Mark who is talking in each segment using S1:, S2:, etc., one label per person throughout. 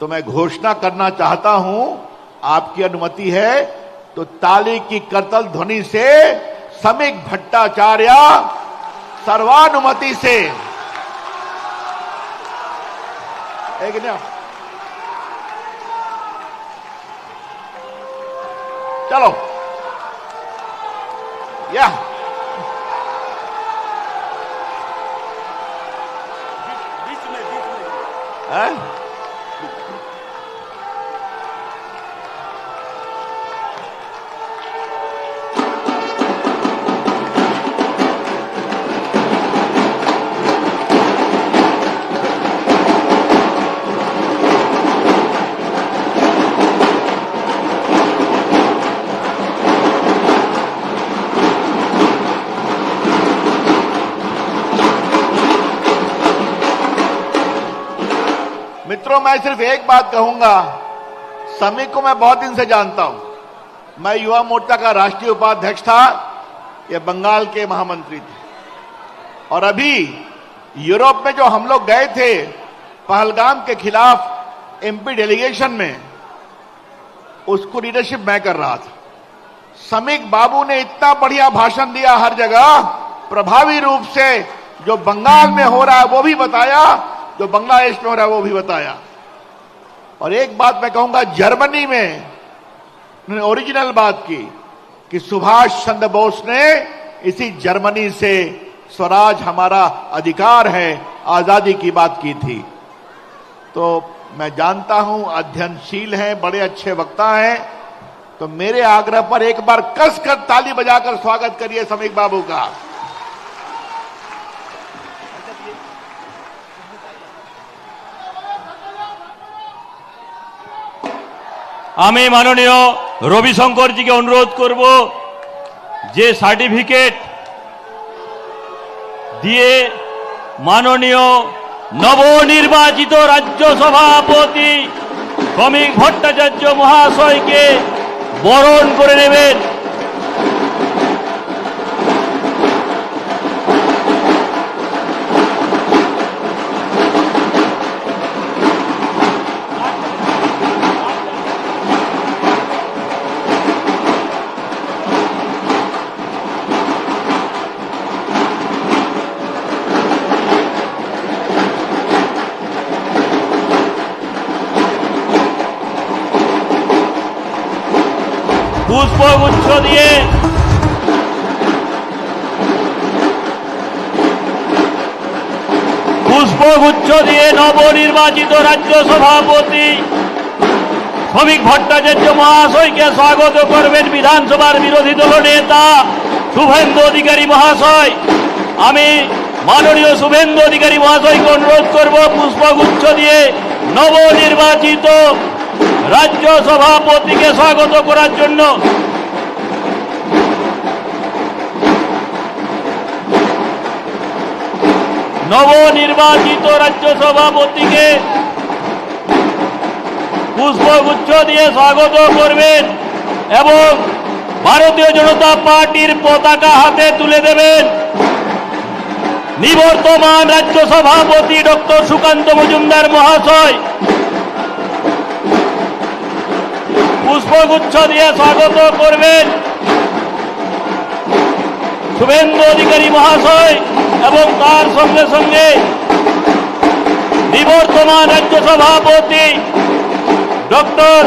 S1: तो मैं घोषणा करना चाहता हूँ आपकी अनुमति है तो ताली की करतल ध्वनि से समीक भट्टाचार्य सर्वानुमति से। एक ना चलो। या। हैं? मैं सिर्फ़ एक बात कहूँगा। समी को मैं बहुत दिन से जानता हूँ। मैं युवा मोर्चा का राष्ट्रीय उपाध्यक्ष था, ये बंगाल के महामंत्री थे। और अभी यूरोप में जो हम लोग गए थे, पहलगाम के खिलाफ एमपी डेलीगेशन में, उसको लीडरशिप मैं कर रहा था। समीक बाबू ने इतना बढ़िया भाषण दिया हर जगह, प्रभावी रूप से जो बंगाल में हो रहा है वो भी बताया, जो बांग्लादेश में हो रहा है वो भी बताया। और एक बात मैं कहूँगा, जर्मनी में उन्होंने ओरिजिनल बात की कि सुभाष चंद्र बोस ने इसी जर्मनी से स्वराज हमारा अधिकार है, आज़ादी की बात की थी। तो मैं जानता हूँ, अध्ययनशील हैं, बड़े अच्छे वक्ता हैं तो मेरे आग्रह पर एक बार कसकर ताली बजाकर स्वागत करिए समीक बाबू का।
S2: আমি মাননীয় রবিশঙ্করজিকে অনুরোধ করব যে সার্টিফিকেট দিয়ে মাননীয় নবনির্বাচিত রাজ্য সভাপতি কমিক ভট্টাচার্য মহাশয়কে বরণ করে নেবেন। পুষ্পগুচ্ছ দিয়ে। পুষ্পগুচ্ছ দিয়ে নবনির্বাচিত রাজ্য সভাপতি শ্রমিক ভট্টাচার্য মহাশয়কে স্বাগত করবেন বিধানসভার বিরোধী দল নেতা শুভেন্দু অধিকারী মহাশয়। আমি মাননীয় শুভেন্দু অধিকারী মহাশয়কে অনুরোধ করব পুষ্পগুচ্ছ দিয়ে নবনির্বাচিত রাজ্য সভাপতিকে স্বাগত করার জন্য নবনির্বাচিত রাজ্য সভাপতিকে পুষ্পগুচ্ছ দিয়ে স্বাগত করবেন এবং ভারতীয় জনতা পার্টির পতাকা হাতে তুলে দেবেন নিবর্তমান রাজ্য সভাপতি ডক্টর সুকান্ত মজুমদার মহাশয়। পুষ্পগুচ্ছ দিয়ে স্বাগত করবেন শুভেন্দু অধিকারী মহাশয় এবং তার সঙ্গে সঙ্গে নিবর্তমান রাজ্য সভাপতি ডক্টর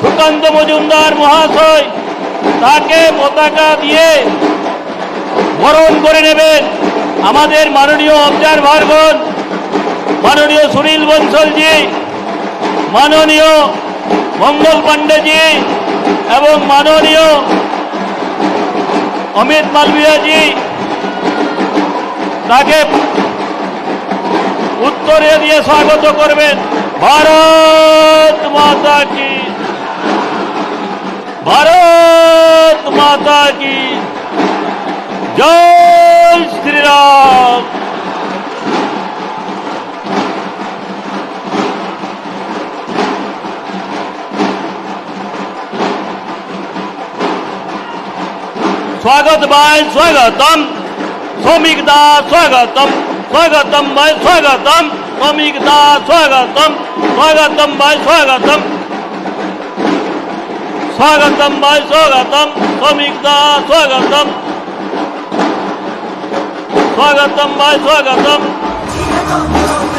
S2: সুকান্ত মজুমদার মহাশয়, তাকে পতাকা দিয়ে বরণ করে নেবেন আমাদের মাননীয় অবজারভারগণ, মাননীয় সুনীল বনসলজি, মাননীয় মঙ্গল পান্ডেজি এবং মাননীয় অমিত মালভিয়াজি, তাকে উত্তরে দিয়ে স্বাগত করবেন। ভারত মাতা কি ভারত মাতা কি জয় শ্রীরাম। स्वागतमाय स्वागतम। स्वामिकदा स्वागतम। स्वागतम भाई स्वागतम। स्वामिकदा स्वागतम। स्वागतम भाई स्वागतम। स्वागतम भाई स्वागतम। स्वामिकदा स्वागतम। स्वागतम
S3: भाई स्वागतम।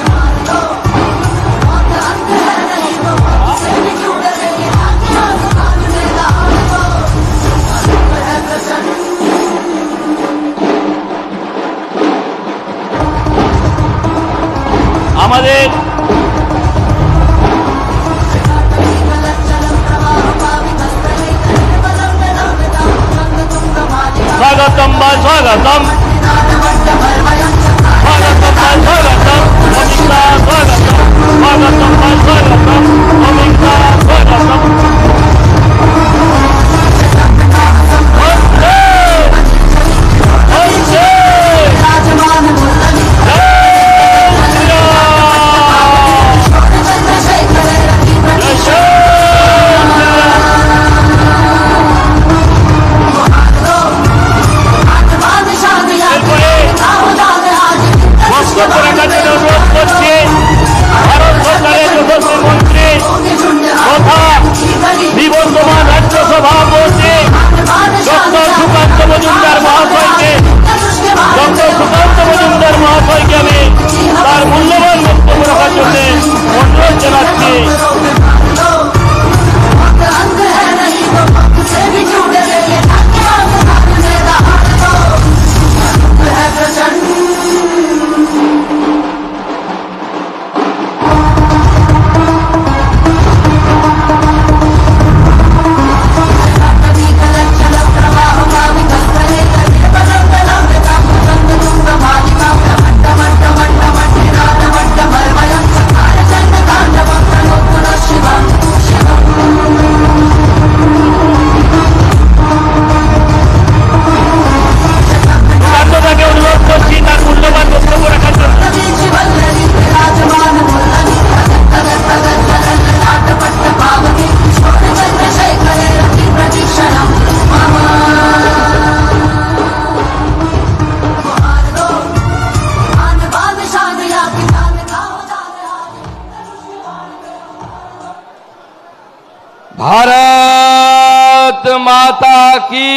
S3: কি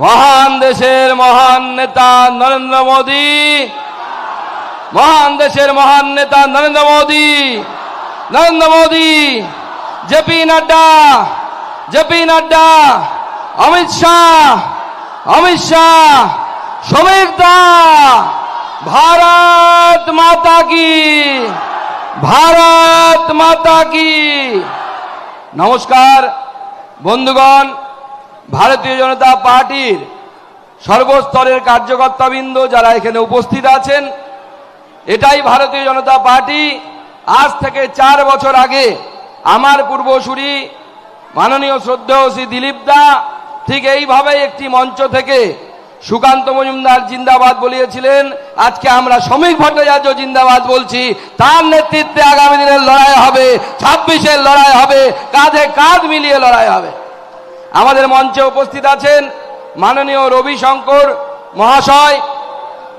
S3: মহান দেশের মহান নেতা নরেন্দ্র মোদী। মহান দেশের মহান নেতা নরেন্দ্র মোদী। নরেন্দ্র মোদী জেপি নাড্ডা জেপি নাড্ডা, অমিত শাহ অমিত শাহ দা, ভারত মাতা কি? ভারত মাতা কি? নমস্কার। বন্ধুগণ, ভারতীয় জনতা পার্টির সর্বস্তরের কার্যকর্তাবৃন্দ যারা এখানে উপস্থিত আছেন, এটাই ভারতীয় জনতা পার্টি। আজ থেকে চার বছর আগে আমার পূর্বসূরি মাননীয় শ্রদ্ধেয় শ্রী দিলীপ দা ঠিক এইভাবে একটি মঞ্চ থেকে সুকান্ত মজুমদার জিন্দাবাদ বলিয়েছিলেন, আজকে আমরা শ্রমিক ভট্টাচার্য জিন্দাবাদ বলছি, তার নেতৃত্বে আগামী দিনের লড়াই হবে ছাব্বিশের লড়াই হবে, কাঁধে কাঁধ মিলিয়ে লড়াই হবে। আমাদের মঞ্চে উপস্থিত আছেন মাননীয় রবিশঙ্কর মহাশয়,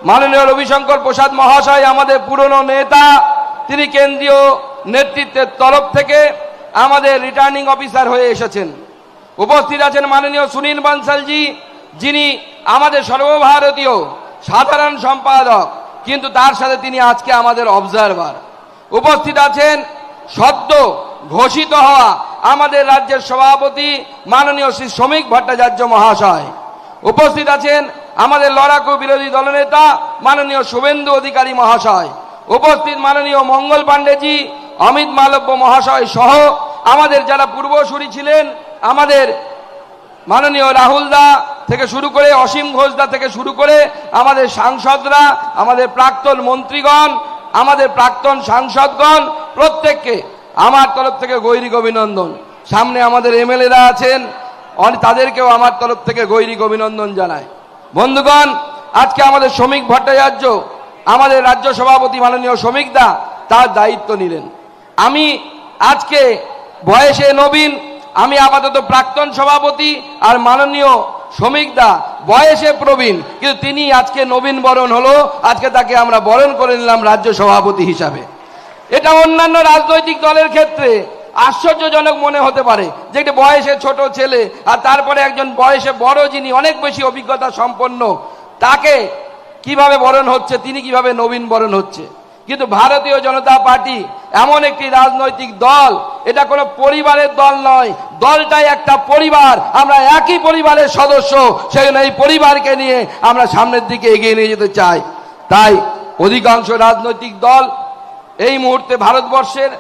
S3: মাননীয় রবিশঙ্কর প্রসাদ মহাশয়, আমাদের পুরনো নেতা, তিনি কেন্দ্রীয় নেতৃত্বের তরফ থেকে আমাদের রিটার্নিং অফিসার হয়ে এসেছেন। উপস্থিত আছেন মাননীয় সুনীল বানসালজি যিনি আমাদের সর্বভারতীয় সাধারণ সম্পাদক, কিন্তু তার সাথে তিনি আজকে আমাদের অবজারভার উপস্থিত আছেন সদ্য ঘোষিত হওয়া আমাদের রাজ্যের সভাপতি মাননীয় শ্রী শ্রমিক ভট্টাচার্য মহাশয়। উপস্থিত আছেন আমাদের লড়াকু বিরোধী দলনেতা মাননীয় শুভেন্দু অধিকারী মহাশয়। উপস্থিত মাননীয় মঙ্গল পাণ্ডেজি, অমিত মালব্য মহাশয় সহ আমাদের যারা পূর্বসূরি ছিলেন, আমাদের মাননীয় রাহুল দা থেকে শুরু করে অসীম ঘোষদা থেকে শুরু করে আমাদের সাংসদরা, আমাদের প্রাক্তন মন্ত্রীগণ, আমাদের প্রাক্তন সাংসদগণ, প্রত্যেককে আমার তরফ থেকে গৈরিক অভিনন্দন। সামনে আমাদের এমএলএরা আছেন তাদেরকেও আমার তরফ থেকে গৈরিক অভিনন্দন জানায় বন্ধুগণ, আজকে আমাদের শ্রমিক ভট্টাচার্য, আমাদের রাজ্য সভাপতি মাননীয় শ্রমিক দা, তার দায়িত্ব নিলেন। আমি আজকে বয়সে নবীন আমি আপাতত প্রাক্তন সভাপতি আর মাননীয় শ্রমিকদা, বয়সে প্রবীণ, কিন্তু তিনি আজকে নবীন বরণ হলো, আজকে তাকে আমরা বরণ করে নিলাম রাজ্য সভাপতি হিসাবে। এটা অন্যান্য রাজনৈতিক দলের ক্ষেত্রে আশ্চর্যজনক মনে হতে পারে যে একটি বয়সে ছোট ছেলে আর তারপরে একজন বয়সে বড় যিনি অনেক বেশি অভিজ্ঞতা সম্পন্ন, তাকে কীভাবে বরণ হচ্ছে, তিনি কীভাবে নবীন বরণ হচ্ছে? কিন্তু ভারতীয় জনতা পার্টি এমন একটি রাজনৈতিক দল, এটা কোনো পরিবারের দল নয়, দলটাই একটা পরিবার, আমরা একই পরিবারের সদস্য, সেজন্য এই পরিবারকে নিয়ে আমরা সামনের দিকে এগিয়ে নিয়ে যেতে চাই। তাই অধিকাংশ রাজনৈতিক দল এই মুহূর্তে ভারতবর্ষের,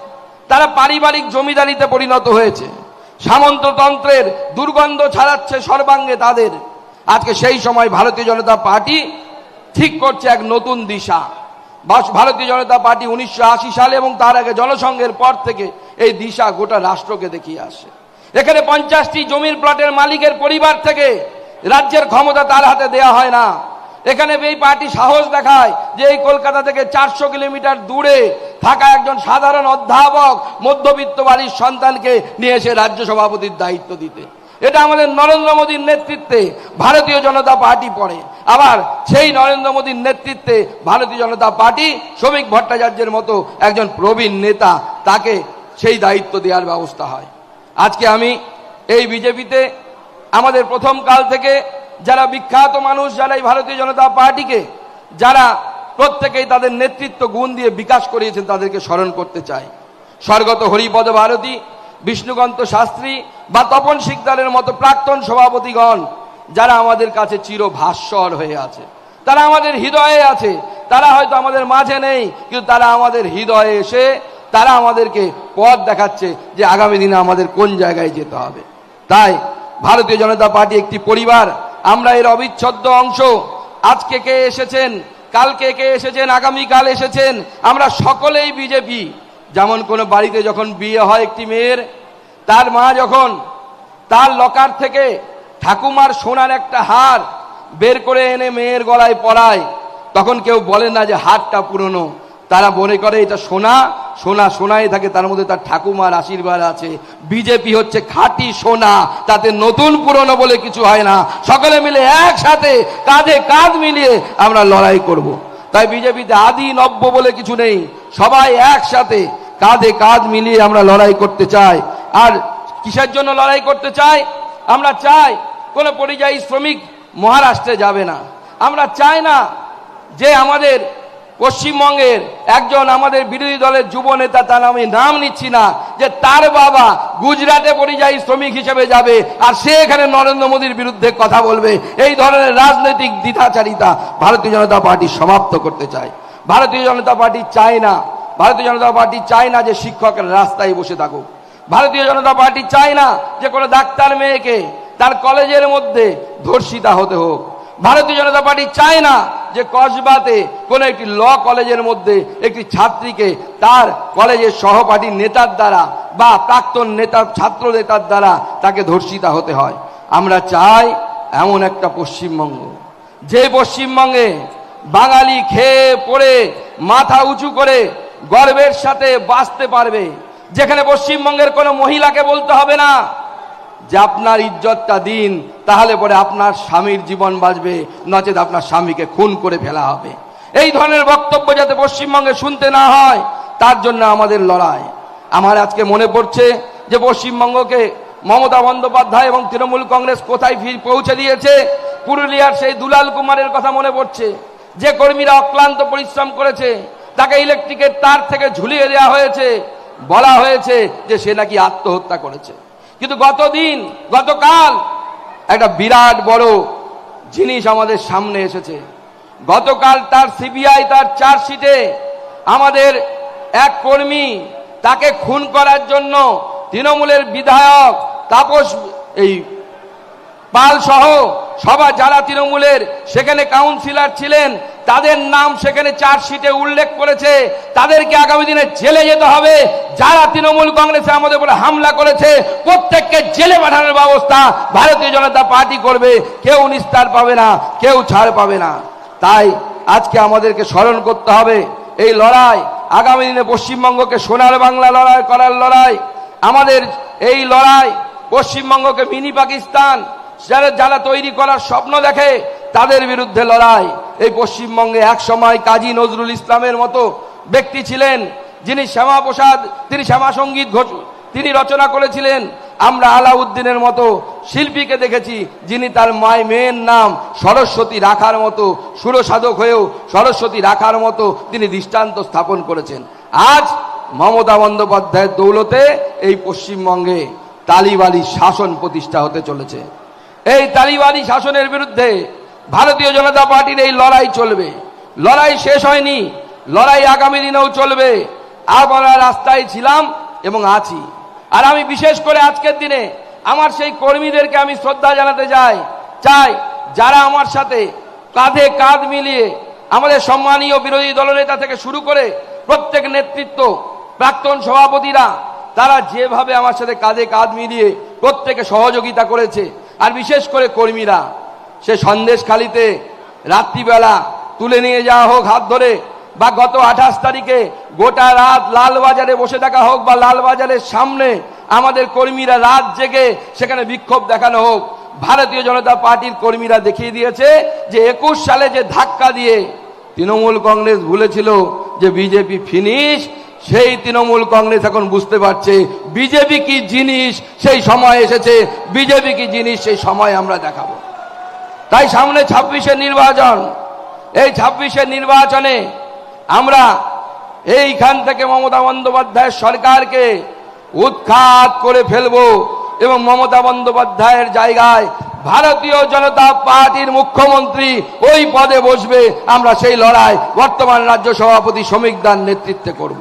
S3: তারা পারিবারিক জমিদারিতে পরিণত হয়েছে। সামন্ততন্ত্রের দুর্গন্ধ ছাড়াচ্ছে সর্বাঙ্গে তাদের। আজকে সেই সময় ভারতীয় জনতা পার্টি ঠিক করছে এক নতুন দিশা। ভারতীয় জনতা পার্টি উনিশশো আশি সালে এবং তার আগে জনসংঘের পর থেকে এই দিশা গোটা রাষ্ট্রকে দেখিয়ে আসে। এখানে পঞ্চাশটি জমির প্লটের মালিকের পরিবার থেকে রাজ্যের ক্ষমতা তার হাতে দেয়া হয় না। এখানে এই পার্টি সাহস দেখায় যে এই কলকাতা থেকে চারশো কিলোমিটার দূরে থাকা একজন সাধারণ অধ্যাপক মধ্যবিত্ত বাড়ির সন্তানকে নিয়ে এসে রাজ্য সভাপতির দায়িত্ব দিতে। এটা আমাদের নরেন্দ্র মোদীর নেতৃত্বে ভারতীয় জনতা পার্টি পড়ে। আবার সেই নরেন্দ্র মোদীর নেতৃত্বে ভারতীয় জনতা পার্টি শ্রমিক ভট্টাচার্যের মতো একজন প্রবীণ নেতা, তাকে সেই দায়িত্ব দেওয়ার ব্যবস্থা হয়। আজকে আমি এই বিজেপিতে আমাদের প্রথম কাল থেকে যারা বিখ্যাত মানুষ, যারা এই ভারতীয় জনতা পার্টিকে, যারা প্রত্যেকেই তাদের নেতৃত্ব গুণ দিয়ে বিকাশ করিয়েছেন, তাদেরকে স্মরণ করতে চাই। স্বর্গত হরিপদ ভারতী বিষ্ণুকান্ত শাস্ত্রী বা তপন শিকদারের মতো প্রাক্তন সভাপতিগণ, যারা আমাদের কাছে চির ভাস্বর হয়ে আছে। তারা আমাদের হৃদয়ে আছে। তারা হয়তো আমাদের মাঝে নেই, কিন্তু তারা আমাদের হৃদয়ে এসে, তারা আমাদেরকে পথ দেখাচ্ছে যে আগামী দিনে আমাদের কোন জায়গায় যেতে হবে। তাই ভারতীয় জনতা পার্টি একটি পরিবার, আমরা এর অবিচ্ছেদ্য অংশ। আজকে কে এসেছেন? কালকে কে এসেছেন? আগামীকাল এসেছেন? আমরা সকলেই বিজেপি। যেমন কোনো বাড়িতে যখন বিয়ে হয় একটি মেয়ের, তার মা যখন তার লকার থেকে ঠাকুমার সোনার একটা হার বের করে এনে মেয়ের গলায় পরায়, তখন কেউ বলে না যে হারটা পুরনো। তারা মনে করে এটা সোনা সোনা সোনাই থাকে, তার মধ্যে তার ঠাকুমার আশীর্বাদ আছে। বিজেপি হচ্ছে খাঁটি সোনা, তাতে নতুন পুরনো বলে কিছু হয় না। সকলে মিলে একসাথে কাঁধে কাঁধ মিলিয়ে আমরা লড়াই করব। তাই বিজেপিতে আদি নব্য বলে কিছু নেই। সবাই একসাথে কাঁধে কাঁধ মিলিয়ে আমরা লড়াই করতে চাই। আর কিসের জন্য লড়াই করতে চাই? আমরা চাই কোনো পরিযায়ী শ্রমিক মহারাষ্ট্রে যাবে না। আমরা চাই না যে আমাদের পশ্চিমবঙ্গের একজন আমাদের বিরোধী দলের যুব নেতা তার আমি নাম নিচ্ছি না, যে তার বাবা গুজরাটে পরিযায়ী শ্রমিক হিসেবে যাবে আর সে এখানে নরেন্দ্র মোদীর বিরুদ্ধে কথা বলবে। এই ধরনের রাজনৈতিক দ্বিধাচারিতা ভারতীয় জনতা পার্টি সমাপ্ত করতে চায়। ভারতীয় জনতা পার্টি চায় না। ভারতীয় জনতা পার্টি চায় না যে শিক্ষকের রাস্তায় বসে থাকুক। ভারতীয় জনতা পার্টি চায় না যে কোনো ডাক্তার মেয়েকে তার কলেজের মধ্যে ধর্ষিতা হতে হোক। ভারতীয় জনতা পার্টি চায় না যে কসবাতে কোনো একটি ল কলেজের মধ্যে একটি ছাত্রীকে তার কলেজের সহপাঠী নেতার দ্বারা বা প্রাক্তন নেতার ছাত্র নেতার দ্বারা তাকে ধর্ষিতা হতে হয়। আমরা চাই এমন একটা পশ্চিমবঙ্গ, যে পশ্চিমবঙ্গে বাঙালি খেয়ে পড়ে, মাথা উঁচু করে গর্বের সাথে বাঁচতে পারবে। যেখানে পশ্চিমবঙ্গের কোনো মহিলাকে বলতে হবে না, যে আপনার ইজ্জতটা দিন, তাহলে পরে আপনার স্বামীর জীবন বাঁচবে, নচেত আপনার স্বামীকে খুন করে ফেলা হবে। এই ধরনের বক্তব্য যাতে পশ্চিমবঙ্গে শুনতে না হয়, তার জন্য আমাদের লড়াই। আমার আজকে মনে পড়ছে যে পশ্চিমবঙ্গকে মমতা বন্দ্যোপাধ্যায় এবং তৃণমূল কংগ্রেস কোথায় ফির পৌঁছে দিয়েছে, পুরুলিয়ার সেই দুলাল কুমারের কথা মনে পড়ছে। যে কর্মীরা অক্লান্ত পরিশ্রম করেছে তাকে ইলেকট্রিকের তার থেকে ঝুলিয়ে দেওয়া হয়েছে। বলা হয়েছে যে সে নাকি আত্মহত্যা করেছে। কিন্তু গতদিন, গতকাল একটা বিরাট বড় জিনিস আমাদের সামনে এসেছে। গতকাল তার সিবিআই তার চার্জশিটে আমাদের এক কর্মী তাকে খুন করার জন্য তৃণমূলের বিধায়ক তাপস, এই পাল সহ সবার যারা তৃণমূলের, সেখানে কাউন্সিলর ছিলেন, তাদের নাম সেখানে চার্জশিটে উল্লেখ করেছে, তাদেরকে আগামী দিনে জেলে যেতে হবে। যারা তৃণমূল কংগ্রেসে আমাদের উপরে হামলা করেছে, প্রত্যেককে জেলে পাঠানোর ব্যবস্থা ভারতীয় জনতা পার্টি করবে। কেউ নিস্তার পাবে না, কেউ ছাড় পাবে না। তাই আজকে আমাদেরকে স্মরণ করতে হবে, এই লড়াই আগামী দিনে পশ্চিমবঙ্গকে সোনার বাংলা লড়াই করার লড়াই। আমাদের এই লড়াই পশ্চিমবঙ্গকে মিনি পাকিস্তান যারা যারা তৈরি করার স্বপ্ন দেখে, তাদের বিরুদ্ধে লড়াই। এই পশ্চিমবঙ্গে এক সময় কাজী নজরুল ইসলামের মতো ব্যক্তি ছিলেন, যিনি শ্যামা প্রসাদ তিনি শ্যামা সংগীত ঘোষ- তিনি রচনা করেছিলেন। আমরা আলাউদ্দিনের মতো শিল্পীকে দেখেছি, যিনি তার মায় মেয়ের নাম সরস্বতী রাখার মতো সুরসাধক হয়েও সরস্বতী রাখার মতো তিনি দৃষ্টান্ত স্থাপন করেছেন। আজ মমতা বন্দ্যোপাধ্যায়ের দৌলতে এই পশ্চিমবঙ্গে তালিবালি শাসন প্রতিষ্ঠা হতে চলেছে। এই তালিবানি শাসনের বিরুদ্ধে ভারতীয় জনতা পার্টির এই লড়াই চলবে। লড়াই শেষ হয়নি। লড়াই আগামী দিনেও চলবে। আমরা রাস্তায় ছিলাম এবং আছি। আর আমি বিশেষ করে আজকের দিনে আমার সেই কর্মীদেরকে আমি শ্রদ্ধা জানাতে যাই চাই যারা আমার সাথে কাঁধে কাঁধ মিলিয়ে আমাদের সম্মানীয় বিরোধী দলনেতা থেকে শুরু করে প্রত্যেক নেতৃত্ব, প্রাক্তন সভাপতিরা, তারা যেভাবে আমার সাথে কাঁধে কাঁধ মিলিয়ে প্রত্যেকে সহযোগিতা করেছে আর বিশেষ করে কর্মীরা, সে সন্দেশখালিতে রাত্রিবেলা তুলে নিয়ে যাওয়া হোক হাত ধরে, বা গত আঠাশ তারিখে গোটা রাত লালবাজারে বসে থাকা হোক, বা লালবাজারের সামনে আমাদের কর্মীরা রাত জেগে সেখানে বিক্ষোভ দেখানো হোক, ভারতীয় জনতা পার্টির কর্মীরা দেখিয়ে দিয়েছে যে একুশ সালে যে ধাক্কা দিয়ে তৃণমূল কংগ্রেস ভুলেছিল যে বিজেপি ফিনিশ সেই তৃণমূল কংগ্রেস এখন বুঝতে পারছে, বিজেপি কি জিনিস সেই সময় এসেছে, বিজেপি কি জিনিস সেই সময় আমরা দেখাবো। তাই সামনে ছাব্বিশের নির্বাচন, এই ছাব্বিশের নির্বাচনে আমরা এইখান থেকে মমতা বন্দ্যোপাধ্যায়ের সরকারকে উৎখাত করে ফেলব এবং মমতা বন্দ্যোপাধ্যায়ের জায়গায় ভারতীয় জনতা পার্টির মুখ্যমন্ত্রী ওই পদে বসবে, আমরা সেই লড়াই বর্তমান রাজ্য সভাপতি শ্রমিক দান নেতৃত্বে করব।